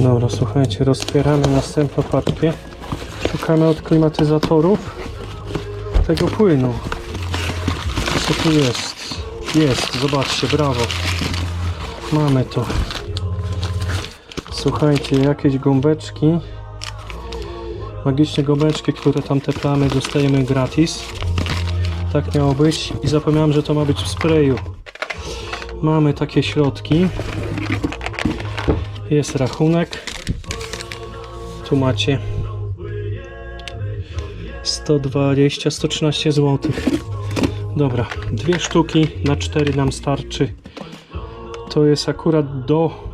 Dobra, słuchajcie, rozpieramy następną partię. Szukamy od klimatyzatorów tego płynu. Co tu jest? Jest, zobaczcie, brawo. Mamy to. Słuchajcie, jakieś gąbeczki. Magiczne gąbeczki, które tam te plamy dostajemy gratis. Tak miało być. I zapomniałem, że to ma być w sprayu. Mamy takie środki. Jest rachunek. Tu macie 120, 113 zł. Dobra, dwie sztuki na 4 nam starczy. To jest akurat do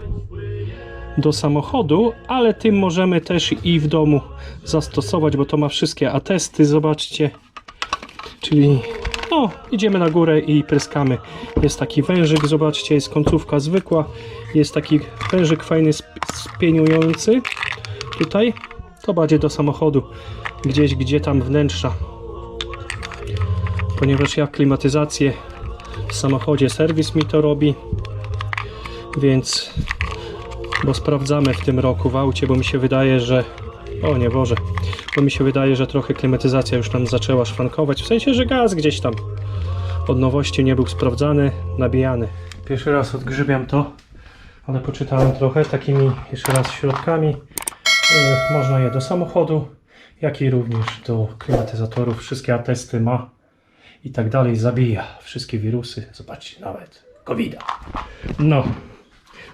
do samochodu, ale tym możemy też i w domu zastosować, bo to ma wszystkie atesty, zobaczcie. Czyli no, idziemy na górę i pryskamy. Jest taki wężyk, zobaczcie, jest końcówka zwykła. Jest taki wężyk fajny, sp- spieniujący. Tutaj to bardziej do samochodu, gdzieś gdzie tam wnętrza. Ponieważ ja klimatyzację w samochodzie, serwis mi to robi, więc bo sprawdzamy w tym roku w aucie, bo mi się wydaje, że o nie Boże, bo mi się wydaje, że trochę klimatyzacja już nam zaczęła szwankować, w sensie, że gaz gdzieś tam od nowości nie był sprawdzany, nabijany. Pierwszy raz odgrzybiam to, ale poczytałem trochę takimi jeszcze raz środkami. Yy, można je do samochodu, jak i również do klimatyzatorów. Wszystkie atesty ma i tak dalej, zabija wszystkie wirusy. Zobaczcie, nawet covid -a. No,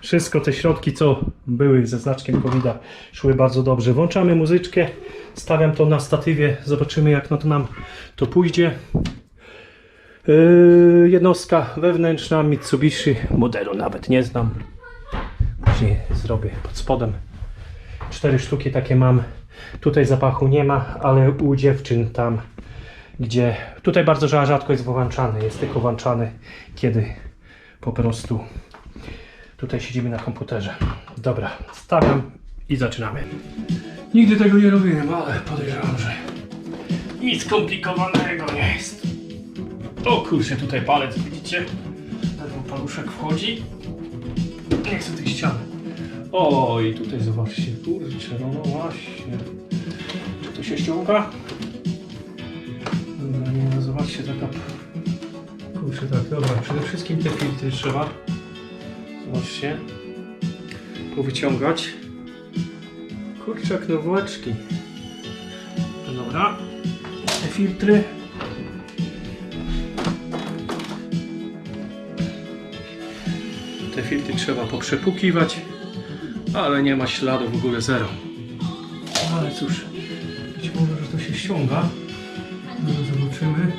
wszystko te środki, co były ze znaczkiem covid szły bardzo dobrze. Włączamy muzyczkę, stawiam to na statywie, zobaczymy jak no to nam to pójdzie. Yy, jednostka wewnętrzna Mitsubishi, modelu nawet nie znam. Później zrobię pod spodem. Cztery sztuki takie mam. Tutaj zapachu nie ma, ale u dziewczyn tam, gdzie tutaj bardzo rzadko jest włączany, jest tylko włączany, kiedy po prostu Tutaj siedzimy na komputerze. Dobra, stawiam i zaczynamy. Nigdy tego nie robiłem, ale podejrzewam, że nic skomplikowanego nie jest. O kurczę, tutaj palec, widzicie? Ten paluszek wchodzi. Nie chcę tej ściany. O, i tutaj zobaczcie, kurczę, no, no właśnie. Czy to się ściąga? Dobra, nie, no zobaczcie, taka... Kurczę, tak, dobra, przede wszystkim te filtry trzeba Zobaczcie. Powyciągać. Kurczak nowłaczki. No dobra. Te filtry. Te filtry trzeba poprzepukiwać, ale nie ma śladu w ogóle zero. Ale cóż, być może, że to się ściąga. No zobaczymy.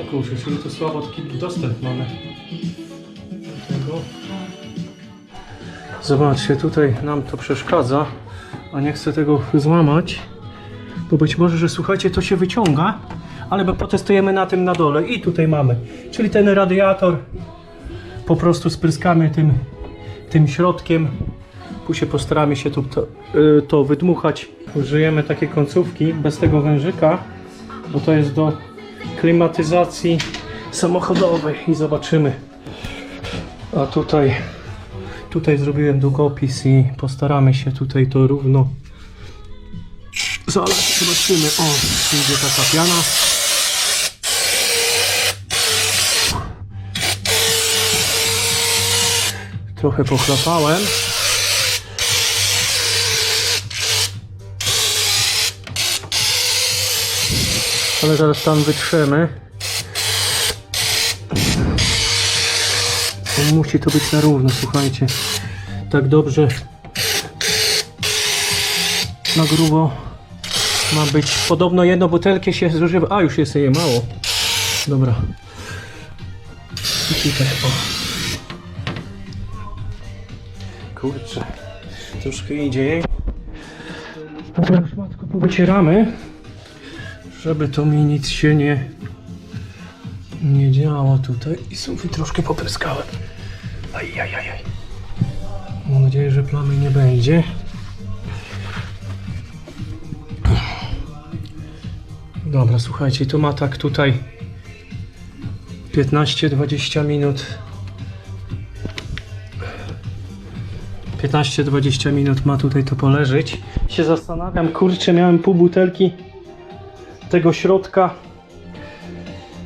O kurczę, czyli to słabo taki dostęp mamy Zobaczcie, tutaj nam to przeszkadza, a nie chcę tego złamać, bo być może, że słuchajcie, to się wyciąga, ale bo potestujemy na tym na dole i tutaj mamy, czyli ten radiator po prostu spryskamy tym, tym środkiem, później postaramy się tu to, y, to wydmuchać. Użyjemy takiej końcówki bez tego wężyka, bo to jest do klimatyzacji samochodowej i zobaczymy. A tutaj tutaj zrobiłem długopis i postaramy się tutaj to równo zalać. Zobaczymy. O, idzie taka piana. Trochę pochlapałem. Ale zaraz tam wytrzemy. Musi to być na równo, słuchajcie. Tak dobrze. Na grubo ma być. Podobno jedną butelkę się zużywa. A, już jest jej mało. Dobra. I tutaj, o. Kurczę. Troszkę idzie. No już matko żeby to mi nic się nie nie działo tutaj i sufit troszkę popryskałem. Ajajajaj. Mam nadzieję, że plamy nie będzie. Dobra, słuchajcie, to ma tak tutaj 15-20 minut 15-20 minut ma tutaj to poleżeć. Się zastanawiam, kurczę, miałem pół butelki tego środka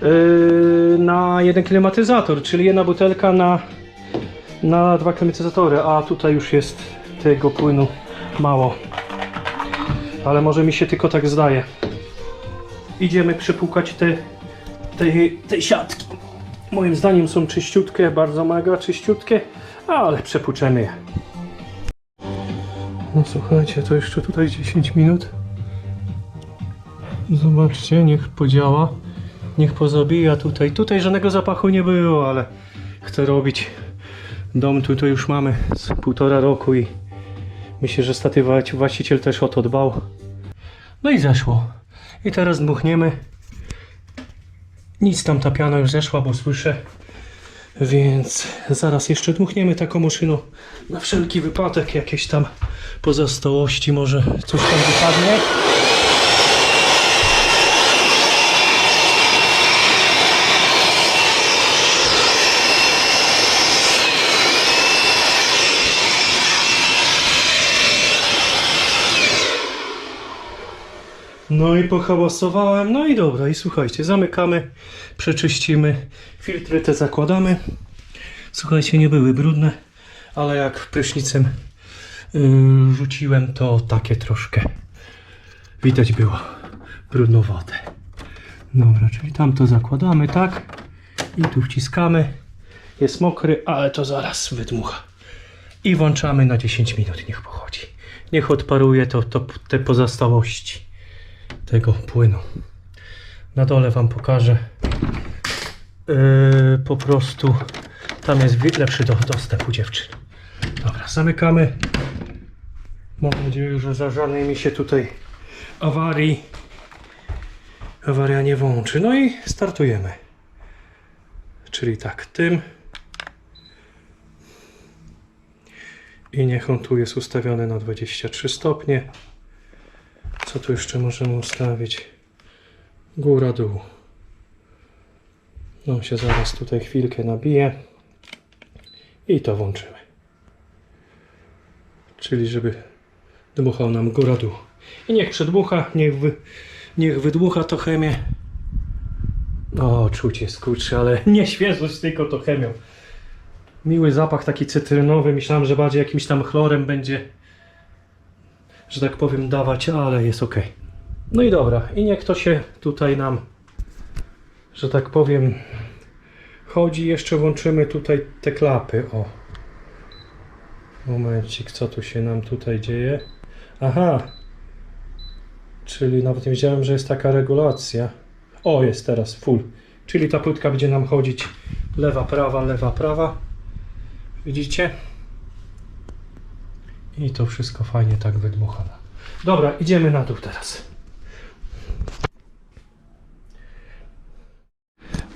yy, na jeden klimatyzator, czyli jedna butelka na, na dwa klimatyzatory, a tutaj już jest tego płynu mało. Ale może mi się tylko tak zdaje. Idziemy przepłukać te, te, te siatki. Moim zdaniem są czyściutkie, bardzo mega czyściutkie, ale przepłuczemy je. No słuchajcie, to jeszcze tutaj 10 minut. Zobaczcie, niech podziała. Niech pozabija tutaj. Tutaj żadnego zapachu nie było, ale chcę robić. Dom tutaj już mamy z półtora roku i myślę, że staty właściciel też o to dbał. No i zeszło. I teraz dmuchniemy. Nic tam ta piana już zeszła, bo słyszę. Więc zaraz jeszcze dmuchniemy taką maszyną na wszelki wypadek, jakieś tam pozostałości, może coś tam wypadnie. No i pohałasowałem, no i dobra, i słuchajcie, zamykamy, przeczyścimy, filtry te zakładamy. Słuchajcie, nie były brudne, ale jak prysznicem yy, rzuciłem, to takie troszkę widać było brudną wodę. Dobra, czyli tam to zakładamy, tak? I tu wciskamy. Jest mokry, ale to zaraz wydmucha. I włączamy na 10 minut, niech pochodzi. Niech odparuje to, to te pozostałości tego płynu. Na dole Wam pokażę. Yy, po prostu tam jest lepszy do, dostęp u dziewczyn. Dobra, zamykamy. Mam nadzieję, że za żadnej mi się tutaj awarii awaria nie włączy. No i startujemy. Czyli tak, tym i niech on tu jest ustawiony na 23 stopnie. Co tu jeszcze możemy ustawić? Góra, dół. No się zaraz tutaj chwilkę nabije. I to włączymy. Czyli żeby dmuchał nam góra, dół. I niech przedmucha, niech, wy, niech wydmucha to chemię. O, czuć jest kurczę, ale nie świeżość, tylko to chemią. Miły zapach taki cytrynowy. Myślałem, że bardziej jakimś tam chlorem będzie że tak powiem, dawać, ale jest ok. No i dobra, i niech to się tutaj nam, że tak powiem, chodzi. Jeszcze włączymy tutaj te klapy. O. Momencik, co tu się nam tutaj dzieje? Aha. Czyli nawet nie wiedziałem, że jest taka regulacja. O, jest teraz full. Czyli ta płytka będzie nam chodzić lewa, prawa, lewa, prawa. Widzicie? I to wszystko fajnie tak wydmucha. Dobra, idziemy na dół teraz.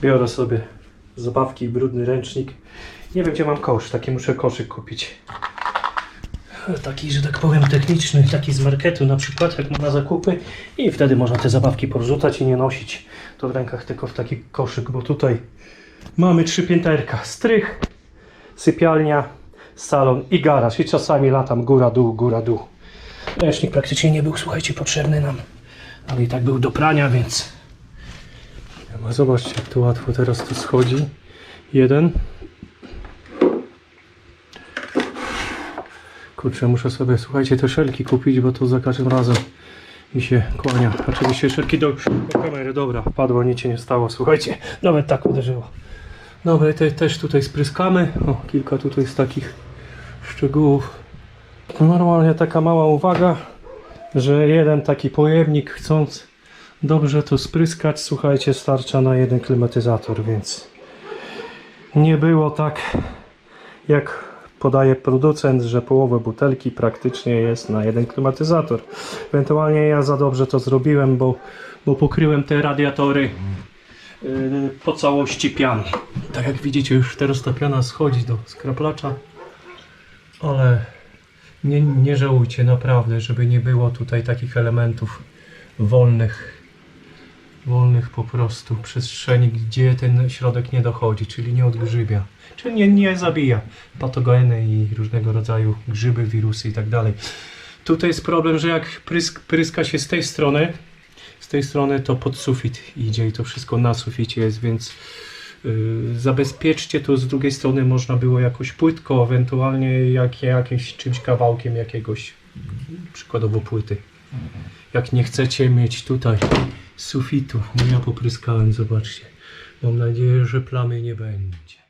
Biorę sobie zabawki i brudny ręcznik. Nie wiem, gdzie mam kosz. Taki muszę koszyk kupić. Taki, że tak powiem, techniczny, taki z marketu na przykład, jak na zakupy. I wtedy można te zabawki porzucać i nie nosić to w rękach, tylko w taki koszyk, bo tutaj mamy trzy pięterka. Strych, sypialnia, salon i garaż. I czasami latam góra, dół, góra, dół. Ręcznik praktycznie nie był, słuchajcie, potrzebny nam. Ale i tak był do prania, więc... No zobaczcie, jak to łatwo teraz to schodzi. Jeden. Kurczę, muszę sobie, słuchajcie, te szelki kupić, bo to za każdym razem mi się kłania. Oczywiście szelki do, do kamery, dobra, padło, nic się nie stało, słuchajcie, nawet tak uderzyło. Dobra, te, też tutaj spryskamy. O, kilka tutaj z takich szczegółów. To normalnie taka mała uwaga, że jeden taki pojemnik chcąc dobrze to spryskać, słuchajcie, starcza na jeden klimatyzator, więc nie było tak jak podaje producent, że połowę butelki praktycznie jest na jeden klimatyzator. Ewentualnie ja za dobrze to zrobiłem, bo, bo pokryłem te radiatory po całości pianą. Tak jak widzicie, już teraz ta piana schodzi do skraplacza, ale nie, nie żałujcie naprawdę, żeby nie było tutaj takich elementów wolnych. wolnych po prostu przestrzeni, gdzie ten środek nie dochodzi, czyli nie odgrzybia, czyli nie, nie zabija patogeny i różnego rodzaju grzyby, wirusy i tak dalej. Tutaj jest problem, że jak prysk, pryska się z tej strony, tej strony to pod sufit idzie i to wszystko na suficie jest, więc yy, zabezpieczcie to z drugiej strony można było jakoś płytko, ewentualnie jakie, jakimś czymś kawałkiem jakiegoś, przykładowo płyty. Jak nie chcecie mieć tutaj sufitu, no ja popryskałem, zobaczcie. Mam nadzieję, że plamy nie będzie.